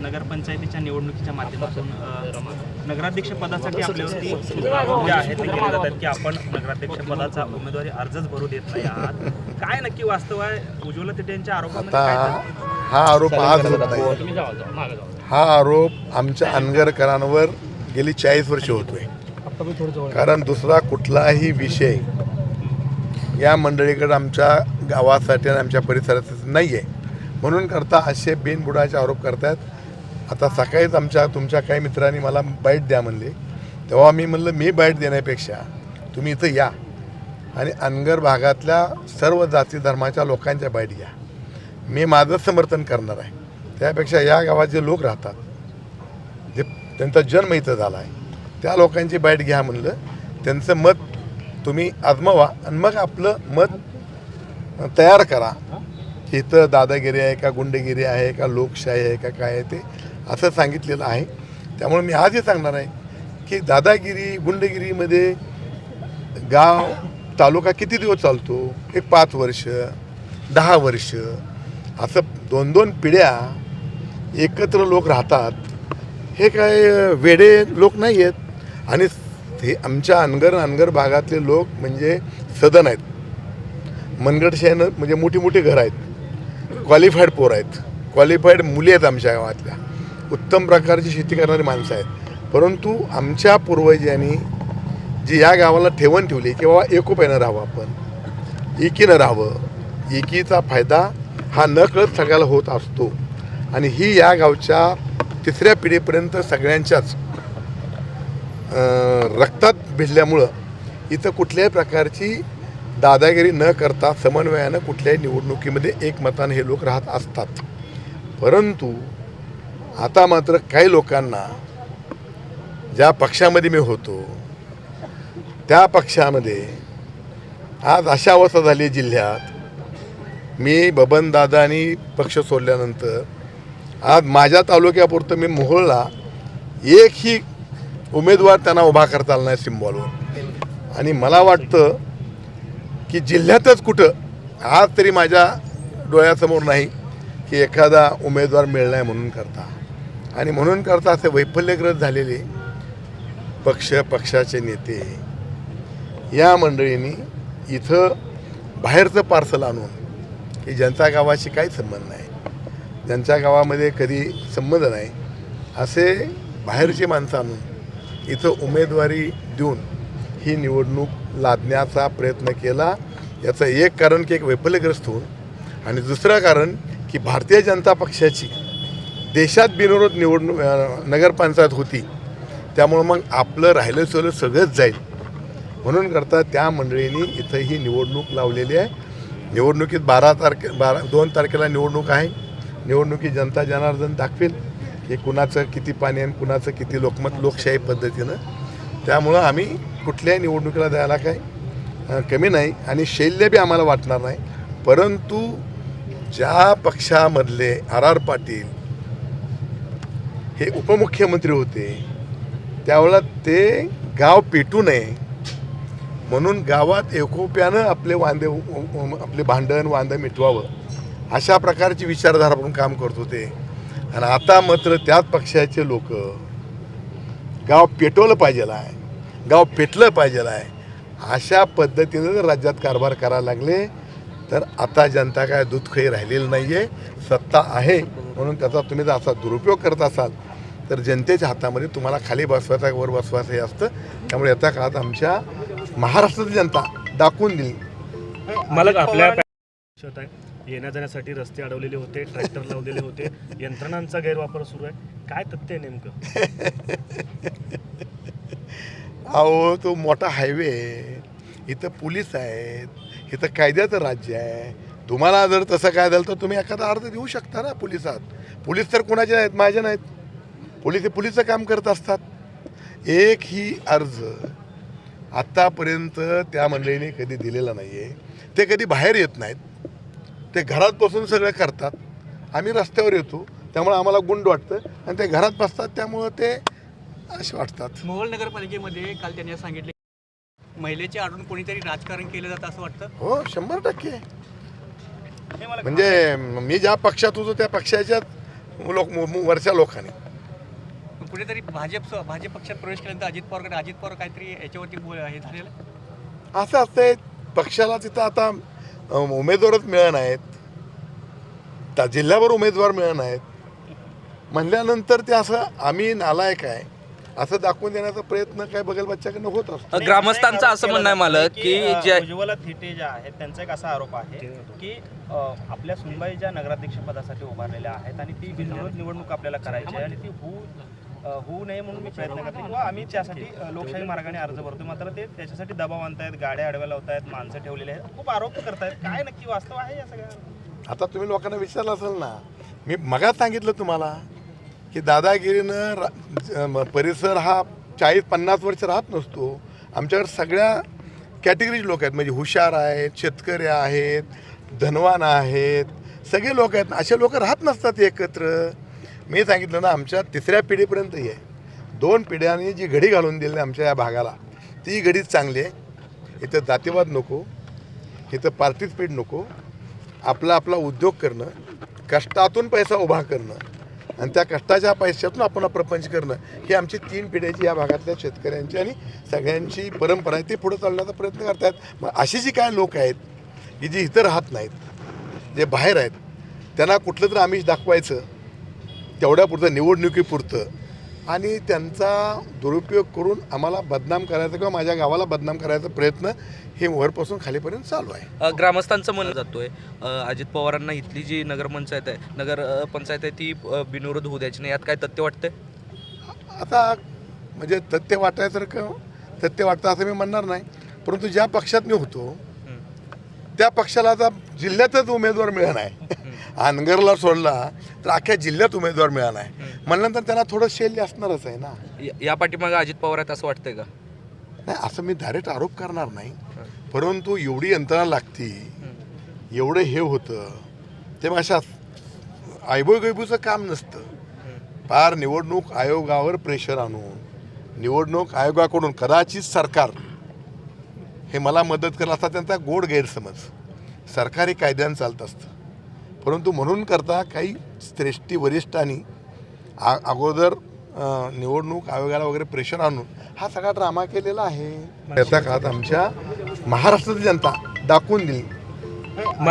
नगरपंचायतीच्या निवडणुकीच्या माध्यमातून नगराध्यक्ष पदासाठी आपल्यावरती जे आहेत ते केले जातात की आपण नगराध्यक्ष पदाचा उमेदवारी अर्जच भरू देत नाही आहात. काय नक्की वास्तव आहे? उज्ज्वला तिथे यांच्या आरोपामध्ये काय आता? हा आरोप आज होत नाही हा आरोप आमच्या अनगरकरांवर गेली चाळीस वर्ष होतोय. कारण दुसरा कुठलाही विषय या मंडळीकडे आमच्या गावासाठी आणि आमच्या परिसरासाठी नाही आहे. म्हणून करता असे बिनबुडाचे आरोप करतायत. आता सकाळीच आमच्या तुमच्या काही मित्रांनी मला बाईट द्या म्हणले. तेव्हा मी म्हणलं मी बाईट देण्यापेक्षा तुम्ही इथं या आणि अनगर भागातल्या सर्व जाती धर्माच्या लोकांच्या बाईट घ्या. मी माझं समर्थन करणार आहे. त्यापेक्षा या गावात जे लोक राहतात जे त्यांचा जन्म इथं झाला आहे त्या लोकांची बाईट घ्या म्हणलं. त्यांचं मत तुम्ही आजमावा आणि मग आपलं मत तयार करा. इथं दादागिरी आहे का गुंडगिरी आहे का लोकशाही आहे का काय आहे ते असं सांगितलेलं आहे. त्यामुळे मी आजही सांगणार आहे की दादागिरी गुंडगिरीमध्ये गाव तालुका किती दिवस चालतो? एक पाच वर्ष दहा वर्ष असं दोन दोन पिढ्या एकत्र लोक राहतात. हे काय वेडे लोक नाही आहेत आणि हे आमच्या अनगर अनगर भागातले लोक म्हणजे सदन आहेत. मनगडशाहीनं म्हणजे मोठी मोठी घरं आहेत. क्वालिफाईड पोर आहेत. क्वालिफाईड मुली आहेत आमच्या गावातल्या. उत्तम प्रकारची शेती करणारी माणसं आहेत. परंतु आमच्या पूर्वजांनी जी या गावाला ठेवण ठेवली की बाबा एकोप्यानं राहावं आपण. एकीनं राहावं. एकीचा फायदा हा न कळत सगळ्याला होत असतो. आणि ही या गावच्या तिसऱ्या पिढीपर्यंत सगळ्यांच्याच रक्तात भिजल्यामुळं इथं कुठल्याही प्रकारची दादागिरी न करता समन्वयानं कुठल्याही निवडणुकीमध्ये एकमतानं हे लोक राहत असतात. परंतु आता मात्र काही लोकांना ज्या पक्षामध्ये मी होतो त्या पक्षामध्ये आज अशा अवस्था झाली आहे जिल्ह्यात. मी बबनदादा आणि पक्ष सोडल्यानंतर आज माझ्या तालुक्यापुरतं मी मोहोळला एकही उमेदवार त्यांना उभा करता आला नाही सिम्बॉलवर आणि मला वाटतं की जिल्ह्यातच कुठं आज तरी माझ्या डोळ्यासमोर नाही की एखादा उमेदवार मिळणार म्हणून करता. आणि म्हणून करता असे वैफल्यग्रस्त झालेले पक्ष पक्षाचे नेते या मंडळींनी इथं बाहेरचं पार्सल आणून की ज्यांचा गावाशी काही संबंध नाही ज्यांच्या गावामध्ये कधी संबंध नाही असे बाहेरची माणसं आणून इथं उमेदवारी देऊन ही निवडणूक लादण्याचा प्रयत्न केला. याचं एक कारण की एक वैफल्यग्रस्त होऊन आणि दुसरं कारण की भारतीय जनता पक्षाची देशात बिनविरोध निवडणूक नगरपंचायत होती. त्यामुळं मग आपलं राहिलं सोलं सगळंच जाईल. म्हणून करता त्या मंडळींनी इथं ही निवडणूक लावलेली आहे. निवडणुकीत बारा तारखे बारा दोन तारखेला निवडणूक आहे. निवडणुकीत जनता जनार्दन दाखवेल. की कुणाचं किती पाणी आणि कुणाचं किती लोकमत लोकशाही पद्धतीनं. त्यामुळं आम्ही कुठल्याही निवडणुकीला द्यायला काय कमी नाही आणि शैल्य बी आम्हाला वाटणार नाही. परंतु ज्या पक्षामधले आर आर पाटील हे उपमुख्यमंत्री होते त्यावेळेला ते गाव पेटू नये म्हणून गावात एकोप्यानं आपले वांदे आपले भांडण वांदं मिटवावं अशा प्रकारची विचारधारा म्हणून काम करत होते. आणि आता मात्र त्याच पक्षाचे लोक गाव पेटवलं पाहिजे आहे. गाव पेटलं पाहिजे आहे. अशा पद्धतीनं जर राज्यात कारभार करायला लागले तर आता जनता काय दूध खाई राहिलेली नाही आहे सत्ता आहे म्हणून त्याचा तुम्ही जर असा दुरुपयोग करत असाल तर जनतेच्या हातामध्ये तुम्हाला खाली बसवायचा वर बसवायचं हे असतं. त्यामुळे येत्या काळात आमच्या महाराष्ट्राची जनता दाखवून दिली. मला आपल्या येण्या जाण्यासाठी रस्ते अडवलेले होते ट्रॅक्टर लावलेले होते यंत्रणांचा गैरवापर सुरू आहे. काय तथ्य आहे नेमकं? अहो तो मोठा हायवे आहे. इथं पोलीस आहेत. इथं कायद्याचं राज्य आहे. तुम्हाला जर तसं काय झालं तर तुम्ही एखादा अर्ज देऊ शकता ना पोलिसात. पोलीस तर कुणाचे नाहीत? माझे नाहीत. पोलीस हे पोलीसचं काम करत असतात. एक ही अर्ज आत्तापर्यंत त्या मंडळीने कधी दिलेला नाही आहे ते कधी बाहेर येत नाहीत. ते घरात बसून सगळं करतात. आम्ही रस्त्यावर येतो. त्यामुळे आम्हाला गुंड वाटतं. आणि ते घरात बसतात. त्यामुळं ते असे वाटतात. मोहोळ नगरपालिकेमध्ये काल त्यांनी सांगितले महिलेचे आढळून कोणीतरी राजकारण केलं जातं असं वाटतं? हो शंभर टक्के. म्हणजे मी ज्या पक्षात होतो त्या पक्षाच्यात लोक वरच्या लोकांनी. कुठेतरी भाजप भाजप पक्षात प्रवेश केल्यानंतर अजित पवारकडे अजित पवार काहीतरी याच्यावरती बोल- हे झालेलं. असं असतंय पक्षाला तिथं आता उमेदवारच मिळत आहेत त्या जिल्ह्यावर उमेदवार मिळत आहेत म्हणल्यानंतर ते असं आम्ही नालायक आहे. असं दाखवून देण्याचा प्रयत्न काय बघेल बच्च्याकडनं होत असतो नाही, ग्रामस्थांचं असा म्हणणं आहे मला की अ, जे उज्ज्वला थिटे ज्या आहेत त्यांचा एक असा आरोप आहे की आपल्या सुनबाई ज्या नगराध्यक्ष पदासाठी उभारलेल्या आहेत आणि ती बिनविरोध निवडणूक आपल्याला करायची आहे आणि ती होऊ होऊ नये म्हणून मी प्रयत्न करते किंवा आम्ही त्यासाठी लोकशाही मार्गाने अर्ज भरतो मात्र ते त्याच्यासाठी दबाव आणतायत गाड्या अडव्या लावतायत माणसं ठेवलेली आहेत खूप आरोप करतायत काय नक्की वास्तव आहे या सगळ्या आता तुम्ही लोकांना विचारलं असेल ना मी मगाच सांगितलं तुम्हाला की दादागिरीनं रा- म- परिसर हा चाळीस पन्नास वर्ष राहत नसतो. आमच्याकडे सगळ्या कॅटेगरीज लोक आहेत. म्हणजे हुशार आहेत शेतकरी आहेत धनवान आहेत. सगळे लोक आहेत. असे लोक राहत नसतात एकत्र. मी सांगितलं ना आमच्या तिसऱ्या पिढीपर्यंतही आहे. दोन पिढ्यांनी जी घडी घालून दिली आमच्या या भागाला ती घडीच चांगली आहे. इथं जातीवाद नको. इथं पार्टिसिपेट नको. आपला आपला उद्योग करणं कष्टातून पैसा उभा करणं आणि त्या कष्टाच्या पैशातून आपण प्रपंच करणं ही आमची तीन पिढ्याची या भागातल्या शेतकऱ्यांची आणि सगळ्यांची परंपरा आहे. ती पुढे चालण्याचा प्रयत्न करतायत. मग अशी जी काय लोक आहेत की जी इथं राहत नाहीत जे बाहेर आहेत त्यांना कुठलं तर आमिष दाखवायचं तेवढ्यापुरतं निवडणुकीपुरतं आणि त्यांचा दुरुपयोग करून आम्हाला बदनाम करायचा किंवा माझ्या गावाला बदनाम करायचा प्रयत्न हे वरपासून खालीपर्यंत चालू आहे. ग्रामस्थांचं म्हणणं जातोय. अ, अजित पवारांना इथली जी नगरपंचायत आहे नगर पंचायत आहे ती बिनविरोध होऊ द्यायची नाही. यात काय तथ्य वाटतंय? आता म्हणजे तथ्य वाटायसारखं तथ्य वाटतं असं मी म्हणणार नाही. परंतु ज्या पक्षात मी होतो. त्या पक्षाला आता जिल्ह्यातच उमेदवार मिळाला आहे अनगरला सोडला तर अख्ख्या जिल्ह्यात उमेदवार मिळाला आहे म्हणल्यानंतर त्यांना थोडं शैल्य असणारच आहे ना. या- या पाठीमागे अजित पवार आहेत असं वाटतंय का? नाही असं मी डायरेक्ट आरोप करणार नाही. परंतु एवढी यंत्रणा लागती एवढं हे होतं ते मग अशा आयबोगैबूचं काम नसतं. पार निवडणूक आयोगावर प्रेशर आणून निवडणूक आयोगाकडून कदाचित सरकार हे मला मदत करेल असा त्यांचा गोड गैरसमज. सरकारी कायद्यानं चालत असतं. परंतु म्हणून करता काही श्रेष्ठी वरिष्ठांनी आ अगोदर निवडणूक आयोगाला वगैरे प्रेशर आणून हा सगळा ड्रामा केलेला आहे. त्याचा काळात आमच्या महाराष्ट्राची जनता दाखवून दिली.